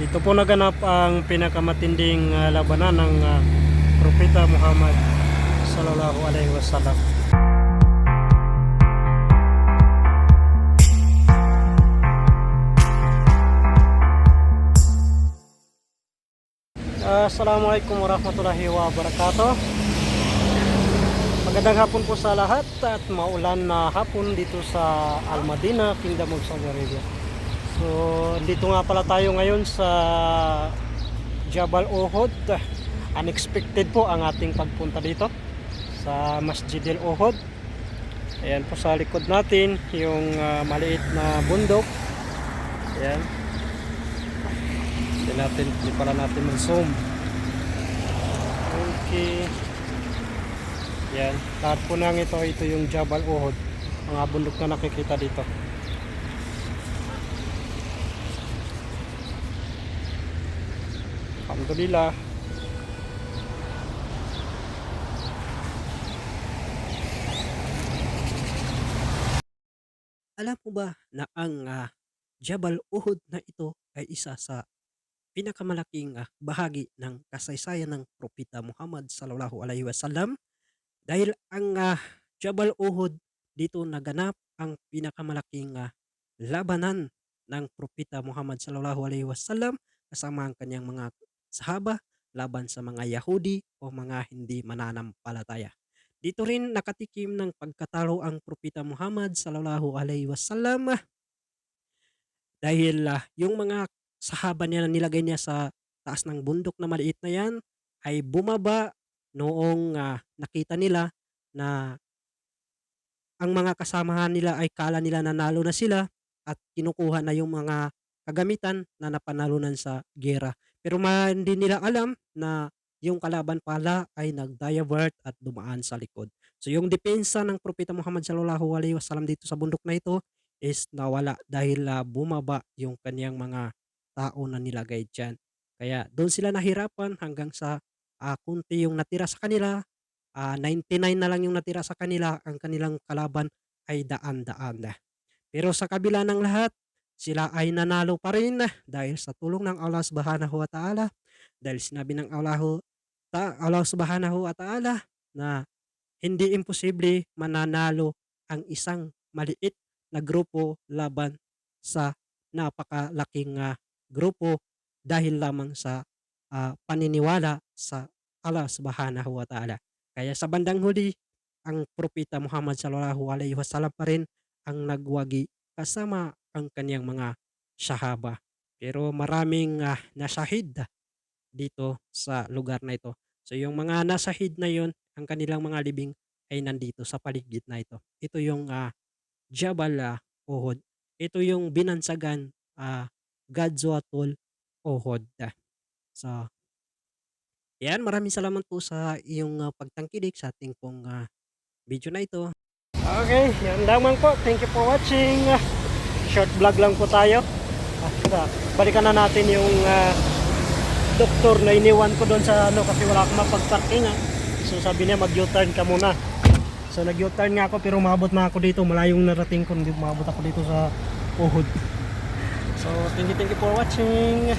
Dito po naganap ang pinakamatinding ah, labanan ng ah, Propeta Muhammad sallallahu alaihi wasallam. Ah, Assalamualaikum warahmatullahi wabarakatuh. Magandang hapon po sa lahat at maulan na hapon dito sa Al Madina, Kingdom of Saudi Arabia. So, dito nga pala tayo ngayon sa Jabal Ohod. Unexpected po ang ating pagpunta dito sa Masjid al Ohod. Ayan po sa likod natin yung ah, maliit na bundok. Ayan. Hindi natin, hindi pala natin mag-zoom. Okay. Yan. Lahat po nang ito, ito yung Jabal Uhud. Mga bundok na nakikita dito. Alhamdulillah. Alam mo ba na ang ah, Jabal Uhud na ito ay isa sa pinakamalaking ah, bahagi ng kasaysayan ng Propeta Muhammad sallallahu alaihi wasallam dahil ang ah, Jabal Uhud dito naganap ang pinakamalaking ah, labanan ng Propeta Muhammad sallallahu alaihi wasallam kasama ang kanyang mga sahaba laban sa mga Yahudi o mga hindi mananampalataya. Dito rin nakatikim ng pagkatalo ang Propeta Muhammad sallallahu alaihi wasallam ah, dahil ah, yung mga sahaba niya na nilagay niya sa taas ng bundok na maliit na yan ay bumaba noong ah, nakita nila na ang mga kasamahan nila ay kala nila nanalo na sila at kinukuha na yung mga kagamitan na napanalunan sa gera. Pero ma, hindi nila alam na yung kalaban pala ay nag-divert at dumaan sa likod. So yung depensa ng Propeta Muhammad sallallahu alaihi wasallam dito sa bundok na ito is nawala dahil ah, bumaba yung kaniyang mga tao na nilagay diyan. Kaya doon sila nahirapan hanggang sa ah, kunti yung natira sa kanila. ah, 99 na lang yung natira sa kanila. Ang kanilang kalaban ay daan-daan. Pero sa kabila ng lahat, sila ay nanalo pa rin dahil sa tulong ng Allah Subhanahu wa Ta'ala. Dahil sinabi ng Allah, ta, Allah Subhanahu wa Ta'ala na hindi imposible mananalo ang isang maliit na grupo laban sa napakalaking ah, grupo dahil lamang sa ah, paniniwala sa Allah Subhanahu wa Ta'ala. Kaya sa bandang huli, ang propeta Muhammad sallallahu alaihi wasallam pa rin ang nagwagi kasama ang kaniyang mga sahaba. Pero maraming ah, nasahid dito sa lugar na ito. So yung mga nasahid na yon, ang kanilang mga libing ay nandito sa paligid na ito. Ito yung ah, Jabal ah, Uhud. Ito yung binansagan ah, Gadzwatul Uhud. So, yan. Maraming salamat po sa iyong ah, pagtangkilik sa ating pong ah, video na ito. Okay, yan lamang po. Thank you for watching. Short vlog lang po tayo. At ah, balikan na natin yung ah, doktor na iniwan ko doon sa ano kasi wala akong mapagparking ah. So sabi niya mag-U-turn ka muna. So nag-U-turn nga ako pero umabot na ako dito. Malayong narating ko. Hindi umabot ako dito sa Uhud. So thank you, thank you for watching.